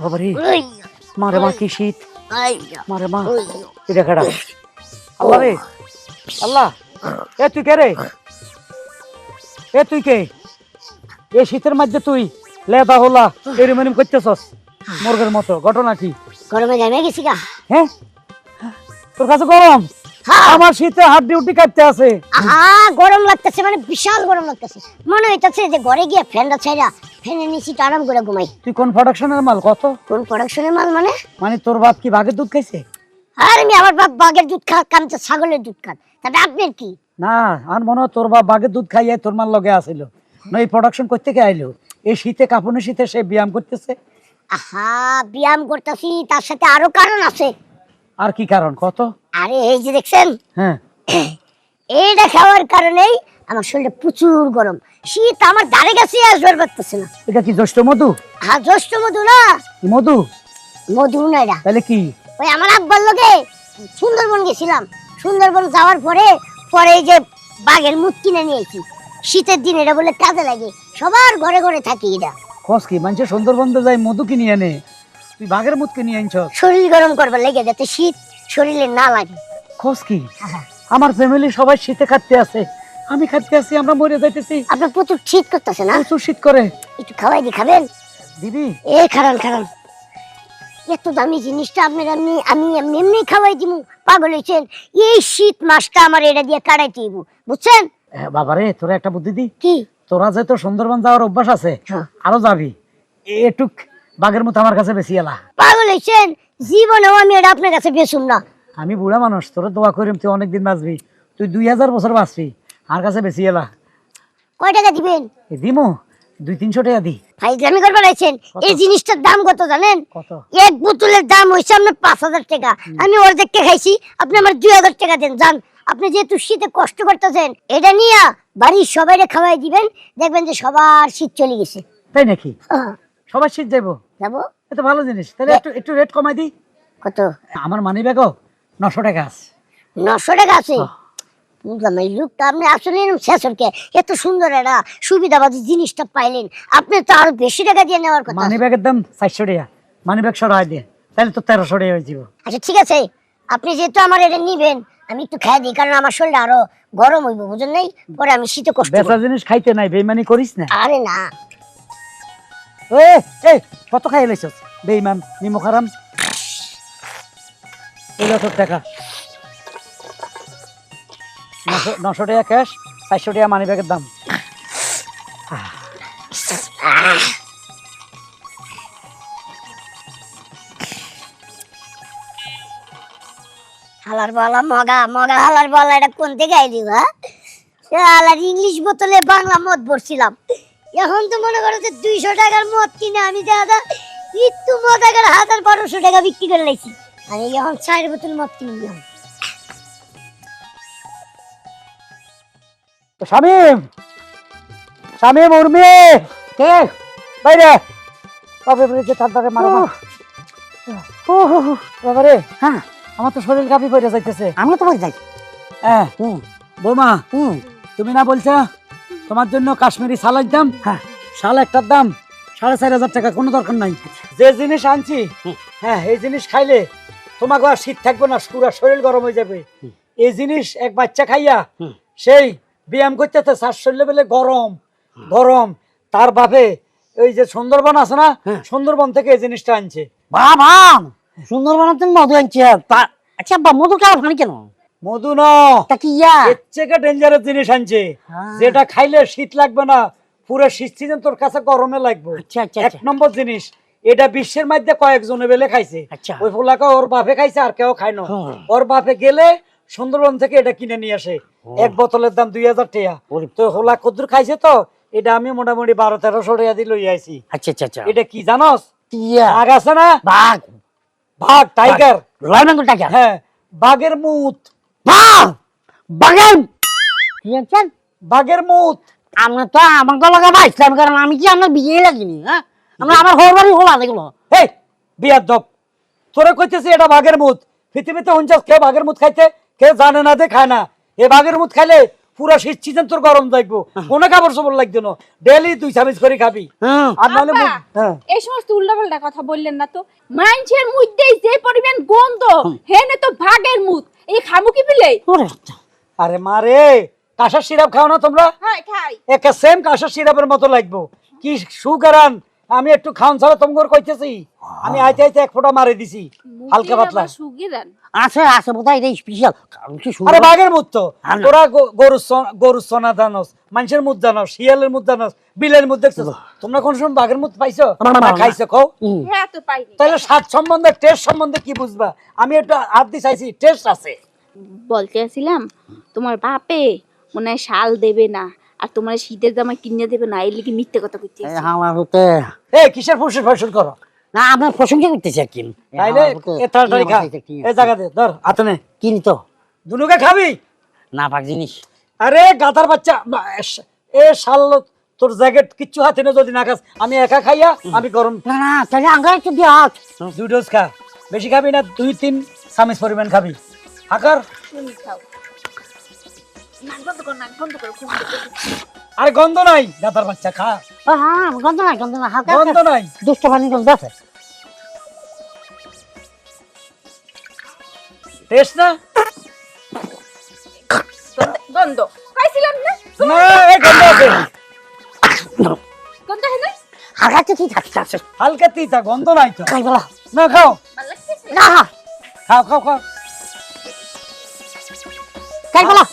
বাবারে মারে মা কি শীত? মারে মা এটা। আল্লাহ রে আল্লাহ এ তুই কে রে? এ তুই কে? এ শীতের মধ্যে তুই লেদা হলা এরিমনিম করতেছস। মুরগের মতো ঘটনা কি? গরমে জামে গেছি গা। হ্যাঁ? তোর কাছে গরম। আমার শীতে হাত ডিউটি কাটতে আছে। আহা গরম লাগতেছে মানে বিশাল গরম লাগতেছে। মনে হইতাছে যে ঘরে গিয়ে ফ্যানটা ছাইরা ফ্যানের নিচে আরাম করে ঘুমাই। তুই কোন প্রোডাকশনের মাল কত? কোন প্রোডাকশনের মাল মানে? মানে তোর বাপ কি বাঘের দুধ খাইছে? আর আমি আমার বাপ বাঘের দুধ খা কামতে ছাগলের দুধ খান। তাতে আপনার কি? না আর মনে হয় তোর বাপ বাঘের দুধ খাইয়ে তোর মাল লগে আসিল না এই প্রোডাকশন করতে কে আইলো? এই শীতে কাঁপুনে শীতে সে ব্যায়াম করতেছে। আহা ব্যায়াম করতেছি তার সাথে আরও কারণ আছে। আর কি কারণ? কত? আরে এই যে দেখছেন? হ্যাঁ। এইটা খাওয়ার কারণেই আমার শরীরে প্রচুর গরম। শীত আমার ধারে কাছে আসবার পারতেছে না। এটা কি জ্যৈষ্ঠ মধু? হ্যাঁ জ্যৈষ্ঠ মধু না। মধু? মধু না এটা। তাহলে কি? ওই আমার আব্বার লোকে সুন্দরবন গেছিলাম। সুন্দরবন যাওয়ার পরে পরে এই যে বাঘের মুখ কিনে নিয়েছি শীতের দিন এটা বলে কাজে লাগে। সবার ঘরে ঘরে থাকি এটা। খোঁজ কি? মানুষের সুন্দরবন তো যাই মধু কিনে আনে তুই বাঘের মুখ কিনে আনছ শরীর গরম করবার লেগে যাতে শীত শরীরে না লাগে। খোঁজ কি? আমার ফ্যামিলি সবাই শীতে খাটতে আছে আমি খাটতে আছি আমরা মরে যাইতেছি। আপনার প্রচুর শীত করতেছে না? প্রচুর শীত করে। একটু খাওয়াই দি খাবেন? দিদি। এ খারান খারান। এত দামি জিনিসটা আপনার আমি আমি এমনি খাওয়াই দিব পাগল হয়েছেন এই শীত মাসটা আমার এটা দিয়ে কাটাইতে দিব। বুঝছেন? বাবারে তোরা একটা বুদ্ধি দি। কি? তোরা যে তো সুন্দরবন যাওয়ার অভ্যাস আছে হ্যাঁ। আরও যাবি। এটুক বাঘের মতো আমার কাছে বেশি এলা। পাগল হয়েছেন জীবনেও আমি এটা আপনার কাছে বেশুম না। আমি বুড়া মানুষ তোর দোয়া করিম তুই অনেকদিন বাঁচবি। তুই দুই হাজার বছর বাঁচবি আমার কাছে বেশি এলা। কয় টাকা দিবেন? এ দিমো দুই তিনশো টাকা দি। ফাইজলামি করবার আইছেন এই জিনিসটার দাম কত জানেন? কত? এক বোতলের দাম হয়েছে আপনার পাঁচ হাজার টাকা। আমি অর্ধেককে খাইছি আপনি আমার দুই হাজার টাকা দেন যান। আপনি যেহেতু শীতে কষ্ট করতেছেন এটা নিয়ে বাড়ির সবাই খাওয়াই দিবেন দেখবেন যে সবার শীত চলে গেছে। তাই নাকি? আহ, সবার শীত যাব যাব? এ তো ভালো জিনিস। তাহলে একটু একটু রেট কমাই দি কত? আমার মানি ব্যাগও নশো টাকা আছে। নশো টাকা আছে? বুঝলাম এই লোকটা আপনি আসলে শেষরকে। এত সুন্দর একটা সুবিধাবাদী জিনিসটা পাইলেন। আপনি তো আরও বেশি টাকা দিয়ে নেওয়ার কথা। মানি ব্যাগের দাম চারশো টাকা। মানি ব্যাগ সরাই দিয়ে তাহলে তো তেরোশো টাকা হয়ে যাব আচ্ছা ঠিক আছে। আপনি যেহেতু আমার এটা নিবেন আমি একটু খাই দিই কারণ আমার শরীরটা আরও গরম হইব বুঝেন নাই? পরে আমি শীতে কষ্ট বেচা জিনিস খাইতে নাই বেমানি করিস না। আরে না এই কত খাই লাইছস বেইমান নিমো খারাম এলো তোর টাকা নশো টাকা ক্যাশ চারশো টাকা মানি ব্যাগের দাম। হালার বলা, মগা মগা, হালার বলা, এটা কোন থেকে আইলি হ্যাঁ? হালার ইংলিশ বোতলে বাংলা মদ ভরছিলাম। এখন তো মনে করো যে দুইশো টাকার মদ কিনে আমি দাদা একটু মদ এগারো হাজার বারোশো টাকা বিক্রি করে লাইছি। আমি এখন চার বোতল মদ কিনে দিলাম শামিম শামিম উর্মি কে? বাইরে। বাবা বলেছে তার দ্বারা মারো। ও হো হো, বাবারে। হ্যাঁ। আমার তো শরীর কাঁপি পড়ে যাইতেছে। আমিও তোমার যাই। হ্যাঁ। হুম। বৌমা হুম। তুমি না বলছো? তোমার জন্য কাশ্মীরি সালাদ দাম হ্যাঁ শাল একটার দাম সাড়ে চার হাজার টাকা কোনো দরকার নাই। যে জিনিস আনছি হ্যাঁ এই জিনিস খাইলে তোমাকে আর শীত থাকবে না পুরো শরীর গরম হয়ে যাবে। এই জিনিস এক বাচ্চা খাইয়া সেই ব্যায়াম করতেছে শ্বাস শরীরে বলে গরম গরম। তার বাপে ওই যে সুন্দরবন আছে না সুন্দরবন থেকে এই জিনিসটা আনছে। বাবা সুন্দরবনের তুমি মধু আনছে। তা- আচ্ছা বা মধু কেমন ফানি কেন? মধু ন তা কি ইয়া? এর থেকে ডেঞ্জারাস জিনিস আনছে। হ্যাঁ। যেটা খাইলে শীত লাগবে না পুরো শীত সিজন তোর কাছে গরমে লাগবে। আচ্ছা, আচ্ছা, এক আচ্ছা। নম্বর জিনিস এটা বিশ্বের মধ্যে কয়েকজনে বেলে খাইছে। ওই ফুলাকে ওর বাপে খাইছে আর কেউ খায় না। ওর বাপে গেলে সুন্দরবন থেকে এটা কিনে নিয়ে আসে। এক বোতলের দাম দুই হাজার টাকা। তো হোলা কদ্দুর খাইছে তো এটা আমি মোটামুটি বারো তেরোশো টাকা দিয়ে লই আইছি। আচ্ছা আচ্ছা এটা কি জানস? বাঘ আছে না? বাঘ। বাঘ টাইগার রয়্যাল বেঙ্গল টাইগার হ্যাঁ। বাঘের মুত। বাঘ! বাঘের কি আনছেন বাঘের মুত। আমরা তো আমার তো লাগা বাইছিলাম কারণ আমি কি আমার বিয়ে লাগিনি হ্যাঁ? আমরা আমার ঘর বাড়ি হলা দেখল। এই বিয়ার দপ তোরে কইতেছি এটা বাঘের মুত। পৃথিবীতে কে বাঘের মুত খাইতে? কে জানে না দে খায় না। এ বাঘের মুত খাইলে পুরো শীত সিজন তোর গরম থাকব কোনো কাপড় চোপড় লাগতো না। ডেলি দুই চামিচ করে খাবি। আর নাহলে আব্বা, মুখ- হ্যাঁ। এই সমস্ত উল্টাপাল্টা কথা বললেন না তো? মানুষের মধ্যেই যে পরিমাণ গন্ধ হেনে তো ভাগের মুখ এই খামু কি পিলে? বাচ্চা। আরে মারে কাঁসার সিরাপ খাও না তোমরা? হ্যাঁ খাই। একে সেম কাঁসার সিরাপের মতো লাগবো। কি সুগারান আমি একটু খাওন ছাড়া তোমার কইতেছি। আমি আইতে আইতে এক ফোঁটা মারে দিছি হালকা পাতলা। আছে আছে বোধহয় এটা স্পেশাল কারণ কি আরে বাঘের তো। হ্যাঁ তোরা গো- গরুর সন- জানোস মানুষের মুখ জানোস শিয়ালের মুখ জানোস বিলের মুখ দেখছ তোমরা কোন সময় বাঘের মুদ পাইছো। খাইছো কও? হ্যাঁ তো পাইনি। তাহলে স্বাদ সম্বন্ধে টেস্ট সম্বন্ধে কি বুঝবা? আমি একটু হাত দিয়ে চাইছি টেস্ট আছে। বলতে আসছিলাম তোমার বাপে মনে হয় শাল দেবে না। আর তোমার শীতের জামা কিনে দেবে না এই লিগে মিথ্যে কথা কইতে এই আমার হতে। এই কিসের ফুসুর ফসুর করো? না আপনার প্রশংসা করতেছি আর কি তাইলে আমার এ তাড়াতাড়ি খা। এই জায়গা দে ধর হাতে নে। কিনি তো। দুনুকে খাবি? না পাক জিনিস। আরে গাধার বাচ্চা এ শাল তোর জ্যাকেট কিচ্ছু হাতে না যদি না খাস। আমি একা খাইয়া আমি গরম না না তাহলে আঙ্গার একটু দিয়ে হাত দুই ডোজ খা। বেশি খাবি না দুই তিন চামিচ পরিমাণ খাবি। আকার খাও। আরে গন্ধ নাই গাধার বাচ্চা খা। হ্যাঁ গন্ধ নাই গন্ধ না হালকা গন্ধ নাই। দুষ্ট পানি গন্ধ আছে। টেস্ট না? গন্ধ। খাইছিলাম না? না এই গন্ধ আছে। গন্ধ হয় না? হালকা ঠিক থাকতে আছে হালকা তিতা গন্ধ নাই তো। খাই বলা। না খাও। না খাও খাও খাও। খাই বলা।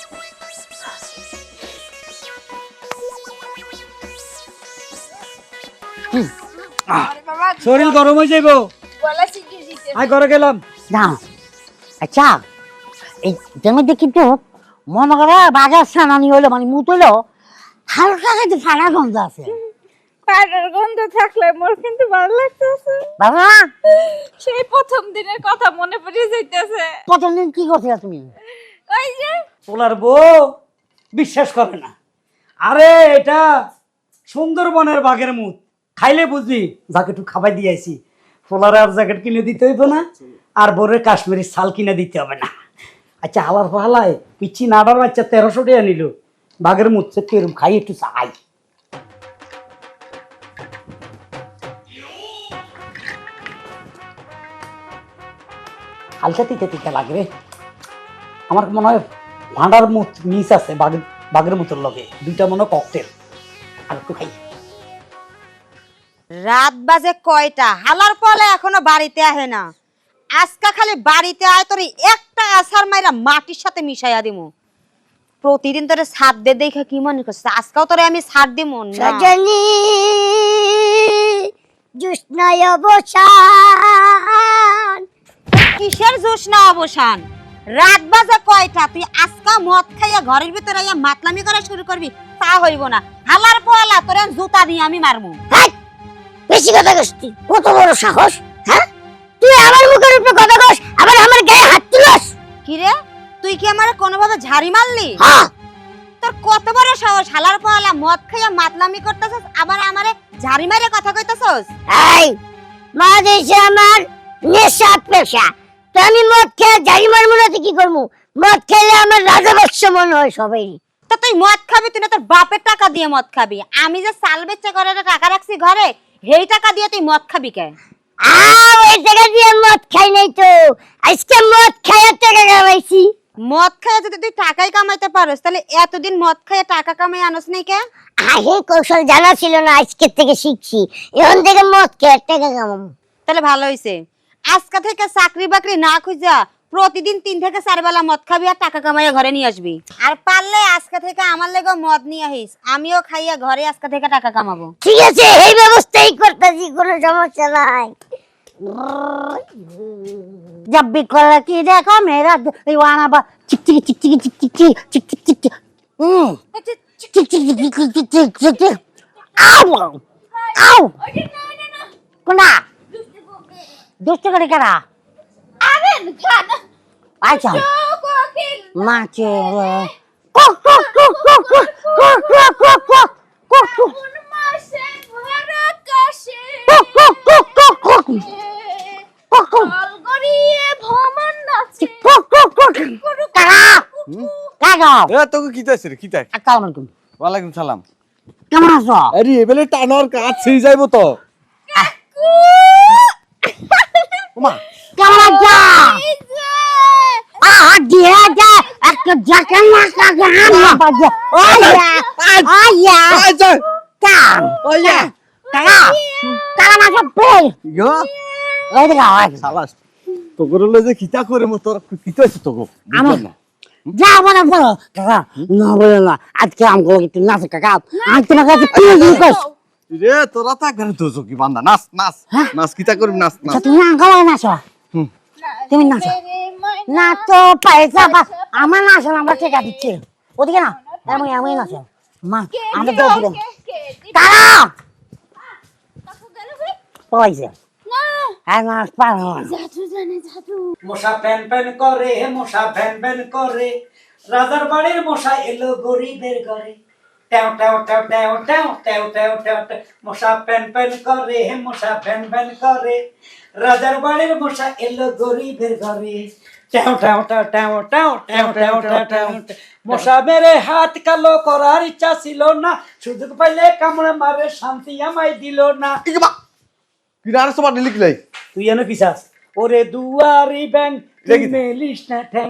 শরীর গরম হয়ে যাইব। গলা শিখিয়ে দিতে আয় ঘরে গেলাম। না আচ্ছা এই জমি দেখি তো মনে করে বাজার সানানি হইল মানে মুত হইল হালকা কিন্তু ফাড়া গন্ধ আছে। গন্ধ থাকলে মোর কিন্তু ভালো লাগতেছে। বাবা! সেই প্রথম দিনের কথা মনে পড়ে যাইতেছে। প্রথমদিন কি করছিলে তুমি? ওই যে তোলার বউ বিশ্বাস করে না। আরে এটা সুন্দরবনের বাঘের মুখ খাইলে বুঝবি যাকে একটু খাবাই দিয়েছি ফোলার আর জ্যাকেট কিনে দিতে হইব না, আর বোরের কাশ্মীরি শাল কিনে দিতে হবে না। আচ্ছা হালার ফালায় পিচ্ছি নাডার বাচ্চা তেরোশো টাকা নিল। বাঘের সে কেরম খাই, একটু চাই। হালকা তিতে তিতে লাগে রে। আমার মনে হয় ভান্ডার মুখ মিস আছে বাঘের বাঘের মুতের লগে। দুইটা মনে ককটেল আর একটু খাই। রাত বাজে কয়টা? হালার পলে এখনও বাড়িতে আহে না। আজকা খালি বাড়িতে আয় তোর একটা আসার মাইরা মাটির সাথে মিশাইয়া দিমু। প্রতিদিন তোরে সাত দে দেখে কি মনে করছিস? আজকাও তোরে আমি সাত দিমু না। সজনী জুস্নায় অবসান। কিসের না অবসান? রাত বাজে কয়টা? তুই আজকা মদ খাইয়া ঘরের ভিতরে আইয়া মাতলামি করা শুরু করবি তা হইব না। হালার পয়লা তোরে জুতা দিয়ে আমি মারমু। হাই! বেশি কথা কস তুই কত বড় সাহস হ্যাঁ? তুই আমার মুখের উপরে কথা কস আবার আমার গায়ে হাত তুলস। কিরে তুই কি আমার কোনোভাবে ঝাড়ি মারলি? হ্যাঁ। তোর কত বড় সাহস হালার পালা মদ খাইয়া মাতলামি করতেছস আবার আমারে ঝাড়ি মারে কথা কইতেছস? এই মা দেশে আমার নেশা পেশা। তো আমি মদ খেয়ে জারি মারবো না কি করব? মদ খেলে আমার রাজবৎস মনে হয় সবাই। তো তুই মদ খাবি তুই না তোর বাপের টাকা দিয়ে মদ খাবি। আমি যে সাল বেচে করে টাকা রাখছি ঘরে সেই টাকা দিয়ে তুই মদ খাবি কে? আ ওই টাকা দিয়ে মদ খাই নাই তো। আজকে মদ খাইয়া টাকা কামাইছি। মদ খাইয়া যদি তুই টাকাই কামাইতে পারোস তাহলে এতদিন মদ খাইয়া টাকা কামাই আনস নাই কে? আগে কৌশল জানা ছিল না আজকের থেকে শিখছি। এখন থেকে মদ খেয়ে টাকা কামাবো। তাহলে ভালো হইছে। আজকা থেকে চাকরি বাকরি না খুঁজা প্রতিদিন তিন থেকে চার বেলা মদ খাবি আর টাকা কামাইয়া ঘরে নিয়ে আসবি আর পারলে আজকে থেকে আমার লেগে মদ নিয়ে আসিস আমিও খাইয়া ঘরে আজকে থেকে টাকা কামাবো ঠিক আছে এই ব্যবস্থাই করতেছি কোনো সমস্যা নাই জাব্বি করা কি দেখো মেয়েরা এই ওয়ানা বা চিকচিকি চিক চিক চিক চিক হুম চিক চিক চিক আউ আউ কোনা দুষ্ট করে কারা আরে গানা আচ্ছা মাছে রে কুক কুক কুক কুক কুক কুক কুক কুক কুক কুক কুক মাসে ভরা কাশে কুক কুক কুক কুক কুক কুক কুক গড়িয়ে ভ্রমণ নাচে কুক কুক কুক কারা টাকা এ তোকে কি চাইছে রে কি চাই আসসালামু আলাইকুম ওয়ালাইকুম সালাম কেমন আছো আরে এবেলে টানোর কাজ ছিঁড়ে যাইবো তো ওমা কেমন আছো আহ দিয়ে যা একটা জাকেন না। কাকে আনবা বাজে ওয়া আয়া আই যাই কাম। ওয়া টাকা টাকা না সব পে ইয়ো। ওই দিকে আয় সালাস তোকে রলে যে কিতা করে মো তোর কি চাইছে তোকে আমার যা বলে বলো। কাকা না বলে না। আজকে আমগুলো নাচে কাকা। আজ তোমার কাছে? কি জিজ্ঞেস রে তোরা তো তো কি বান্দা নাচ। নাচ নাচ কিতা করবি নাচ নাচ। আচ্ছা তুমি আঙ্কাল নাচো। তুমি নাচো। না তো পয়সা বা আমার নাচো আমরা টেকা দিচ্ছি। ওদিকে না এমন এমন নাচো। মা আমাদের দোষ দিবেন কাকা পয়সা আর নাচ পারো মশা প্যান প্যান করে মশা করে। রাজার বাড়ির মশা এলো গরিবের ঘরে। ট্যাও ট্যাও ট্যাও ট্যাও ট্যাও ট্যাও ট্যাও ট্যাও। মশা প্যান প্যান করে মশা ভ্যান ভ্যান করে রাজার বাড়ির মশা এলো গরিবের ঘরে ট্যাও ট্যাও ট্যাও ট্যাও ট্যাও ট্যাও ট্যাও ট্যাও ট্যাও মশা মেরে হাত কালো করার ইচ্ছা ছিল না সুযোগ পাইলে কামড়ে মারে শান্তি আমায় দিল না কিনারে সবার লিখলাই তুই এনে পিসাস ওরে দুয়ারি ব্যাং তুই লেগে দে। মেলিস না ঠ্যাং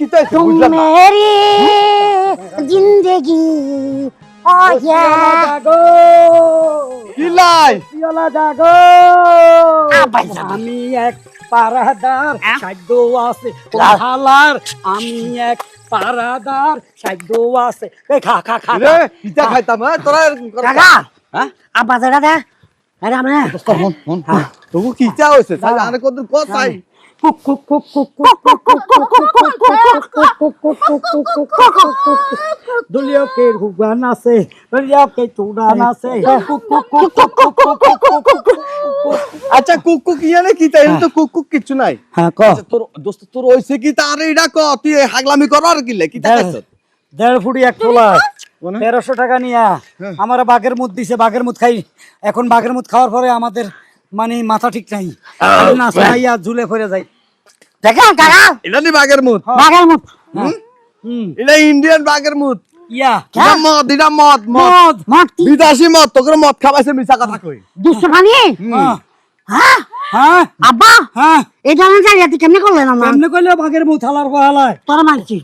চাইছে तुम বুঝলাম না मेरी जिंदगी ओ या জাগো কি লাই পিয়লা জাগো আবার যাবো। আমি এক পারাদার হ্যাঁ? সাধ্য আছে হালার আমি এক পারাদার সাধ্য আছে এই খা খা খা রে কিতা খাইতাম হ্যাঁ তোরা এরকম কর কাকা হ্যাঁ আব্বা দাদা দা আরে আমরা মন মন তোকে কিতা হইছে তাই আরে কত কথাই दुलियो के আচ্ছা তাই? তো হ্যাঁ। কিছু নাই। হ্যাঁ ক। আচ্ছা, তোর দোস্ত তোর হইছে কি? তার ক তুই হাগলামি কর আর কি কি দেখাইছ দেড় ফুটি এক তোলা। তেরোশো টাকা নিয়া। হ্যাঁ। আমার বাঘের মুদ দিছে বাঘের মুদ খাই। এখন বাঘের মুদ খাওয়ার পরে আমাদের মানে মাথা ঠিক নাই। না ঝুলে ফেরে যাই দেখেন কাকা এটা নি বাগের মুত। বাগার মুখ এটা ইন্ডিয়ান বাগের মুত। মদ এটা মদ মদ। মত বিদেশি মদ তোকে মদ খাবাইছে মিছা কথা কই। দুষ্ট পানি হ্যাঁ। হ্যাঁ? হ্যাঁ। আব্বা? হ্যাঁ। এটা আমি জানি কেমনে করলেন আমার? এমনি কইলে বাঘের মুদ হালার হালায়? তোর মানছি